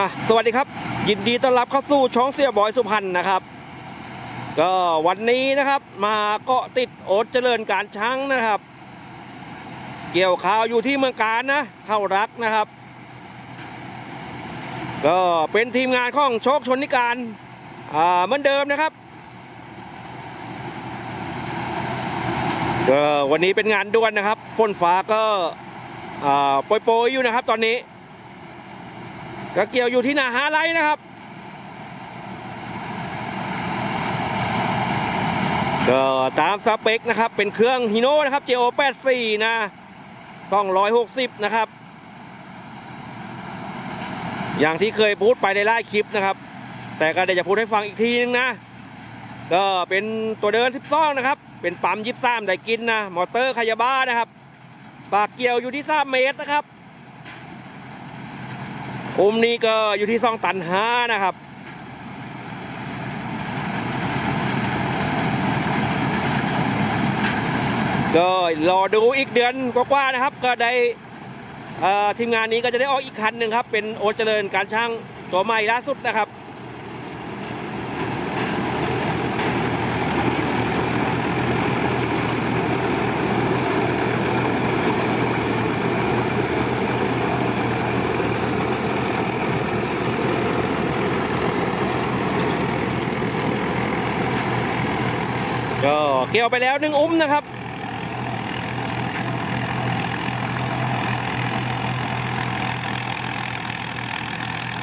อะสวัสดีครับ ยินดีต้อนรับเข้าสู่ช่องเสียบอยสุพรรณนะครับ ก็วันนี้นะครับมาเกาะติดโอดเจริญการช้างนะครับ เกี่ยวข่าวอยู่ที่เมืองการนะ เข้ารักนะครับ ก็เป็นทีมงานของโชคชนนิการอ่าเหมือนเดิมนะครับก็วันนี้เป็นงานด่วนนะครับฝนฟ้าก็อ่าโปรยๆอยู่นะครับตอนนี้ ก็เกี่ยวอยู่ที่นาหาไรนะครับ ก็ตามสเปคนะครับ เป็นเครื่องฮิโน่นะครับ JO 84 นะ260 นะครับ อย่างที่เคยพูดไปในไลฟ์คลิปนะครับ แต่ก็เดี๋ยวจะพูดให้ฟังอีกทีนึงนะ ก็เป็นตัวเดิน12นะครับ เป็นปั๊มยิบซ้ำได้กินนะ มอเตอร์คายาบ้านะครับ ปากเกี่ยวอยู่ที่3เมตรนะครับ คุมนี้ก็อยู่ที่สองตันห้านะครับ ก็รอดูอีกเดือนกว่าๆนะครับ ก็ได้ทีมงานนี้ก็จะได้ออกอีกคันหนึ่งครับ เป็นโอเจริญการช่างตัวใหม่ล่าสุดนะครับ ก็ เกี่ยวไปแล้วหนึ่งอุ้มนะครับ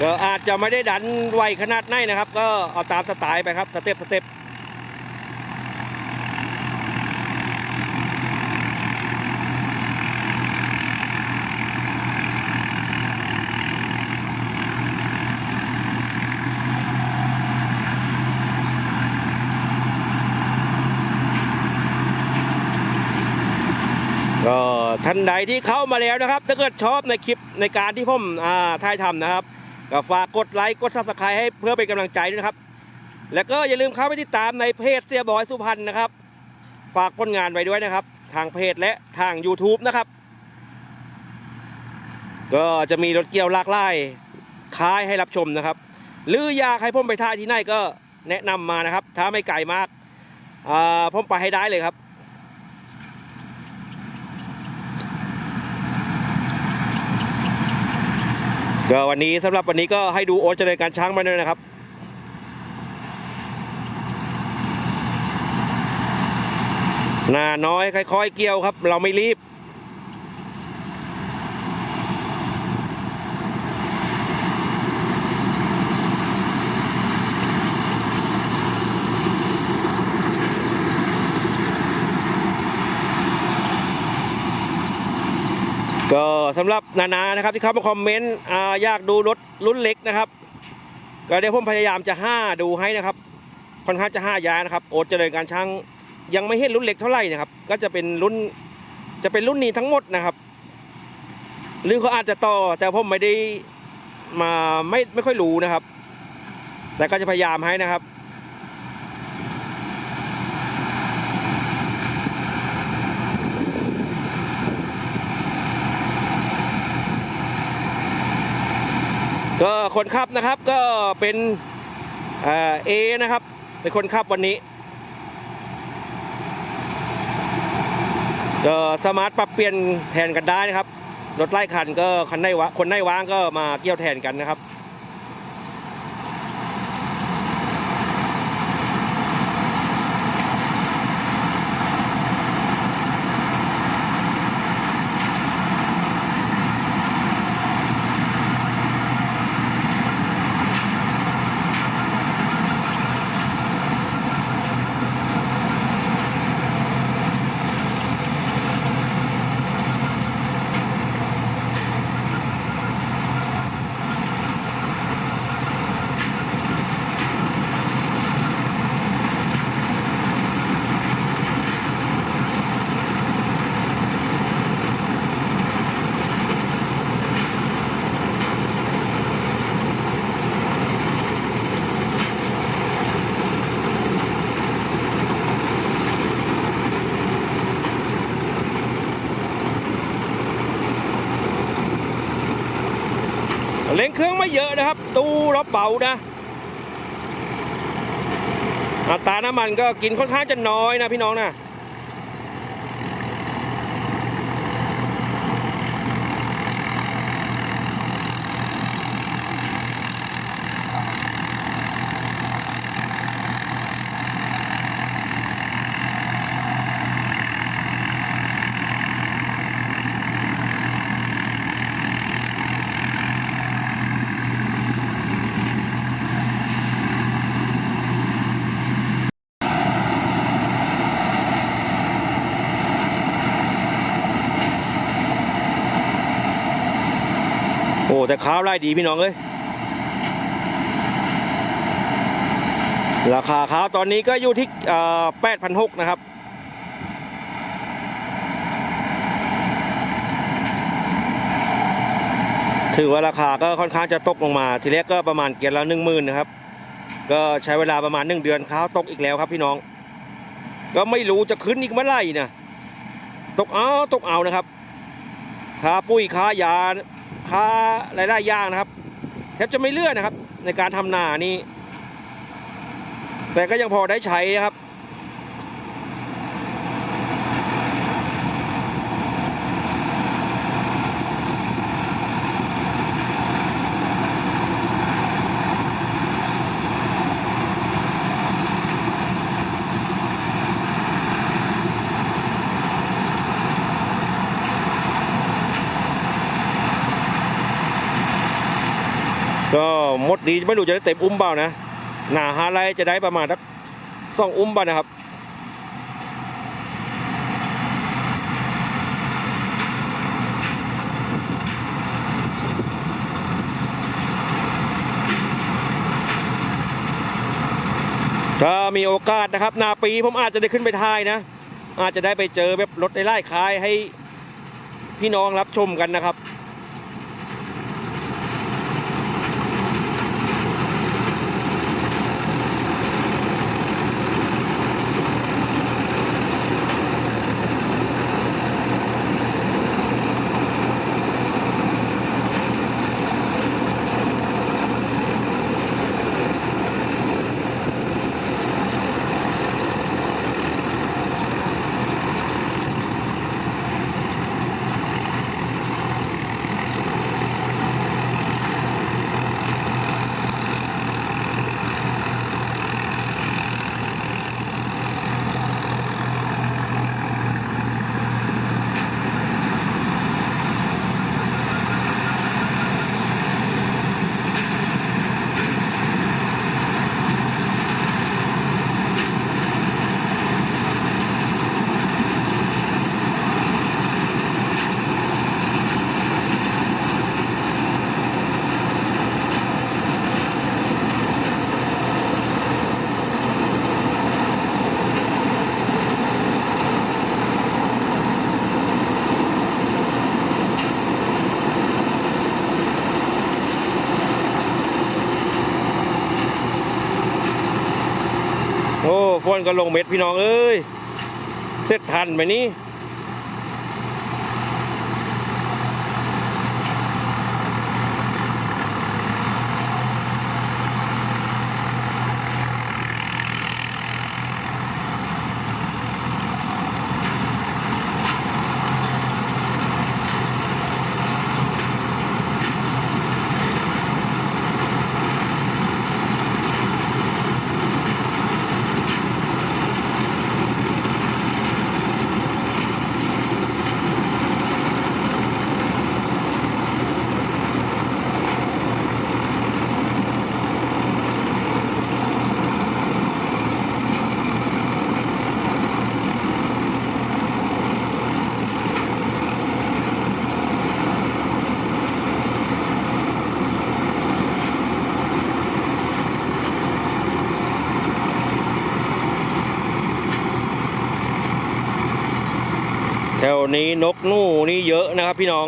ก็อาจจะไม่ได้ดันไวขนาดไหนนะครับ ก็เอาตามสไตล์ไปครับสเต็ปสเต็ปก็ ท่านใดที่เข้ามาแล้วนะครับ ถ้าเกิดชอบในคลิปในการที่ผมอ่าถ่ายทำนะครับก็ฝากกดไลค์กดซับสไครต์ให้เพื่อเป็นกำลังใจด้วยนะครับ แล้วก็อย่าลืมเข้าไปติดตามในเพจเสียบอยสุพรรณนะครับ ฝากผลงานไว้ด้วยนะครับ ทางเพจและทาง YouTube นะครับ ก็จะมีรถเกี่ยวหลากหลายคายให้รับชมนะครับ หรืออยากให้ผมไปท่ายที่ไหนก็แนะนำมานะครับ ถ้าไม่ไกลมากอ่าผมไปให้ได้เลยครับ ก็วันนี้สำหรับวันนี้ก็ให้ดูโอ๊ตเจริญการช้างมาด้วยนะครับ หน้าน้อยค่อยๆเกี่ยวครับ เราไม่รีบ ก็สำหรับนานานะครับที่เข้ามาคอมเมนต์อ่าอยากดูรถรุ่นเล็กนะครับ ก็เดี๋ยวผมพยายามจะห้าดูให้นะครับค่อนข้างจะห้ายานะครับโอดเจริญการช่างยังไม่เห็นรุ่นเล็กเท่าไหร่นะครับ ก็จะเป็นรุ่นจะเป็นรุ่นนี้ทั้งหมดนะครับหรือเขาอาจจะต่อแต่ผมไม่ได้มาไม่ไม่ค่อยรู้นะครับ แต่ก็จะพยายามให้นะครับ ก็คนขับนะครับก็เป็นเอนะครับ เป็นคนขับวันนี้ก็สามารถปรับเปลี่ยนแทนกันได้นะครับรถไล่คันก็คันได้วะคนได้วางก็มาเกี่ยวแทนกันนะครับ เร่งเครื่องไม่เยอะนะครับตู้รอบเบานะอัตราน้ำมันก็กินค่อนข้างจะน้อยนะพี่น้องนะ แต่ข้าวไร่ดีพี่น้องเอ้ยราคาข้าวตอนนี้ก็อยู่ที่แปดพันหกนะครับ ถือว่าราคาก็ค่อนข้างจะตกลงมา ทีแรกก็ประมาณเกียร์ละหนึ่งหมื่นนะครับ ก็ใช้เวลาประมาณหนึ่งเดือนข้าวตกอีกแล้วครับพี่น้อง ก็ไม่รู้จะขึ้นอีกเมื่อไหร่นะตกเอาตกเอานะครับค่าปุ้ยค่ายา ค่าหลายๆอย่างนะครับแทบจะไม่เลื่อนนะครับ ในการทำนานี่แต่ก็ยังพอได้ใช้นะครับ ก็ หมดดีไม่รู้จะได้เต็มอุ้มเปล่านะหนาฮาไรจะได้ประมาณสักสองอุ้มบ้านะครับถ้ามีโอกาสนะครับ นาปีผมอาจจะได้ขึ้นไปทายนะ อาจจะได้ไปเจอแบบรถในไล่ๆคายให้พี่น้องรับชมกันนะครับ โอ้ฝนก็ลงเม็ดพี่น้องเอ้ย เสร็จทันไหมนี่ นี้นกนู่นี่เยอะนะครับพี่น้อง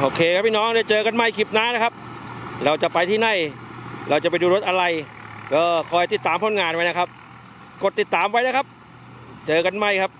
โอเคครับพี่น้องเดี๋ยวเจอกันใหม่คลิปหน้านะครับ เราจะไปที่ไหน เราจะไปดูรถอะไร ก็คอยติดตามผลงานไว้นะครับ กดติดตามไว้นะครับ เจอกันใหม่ครับ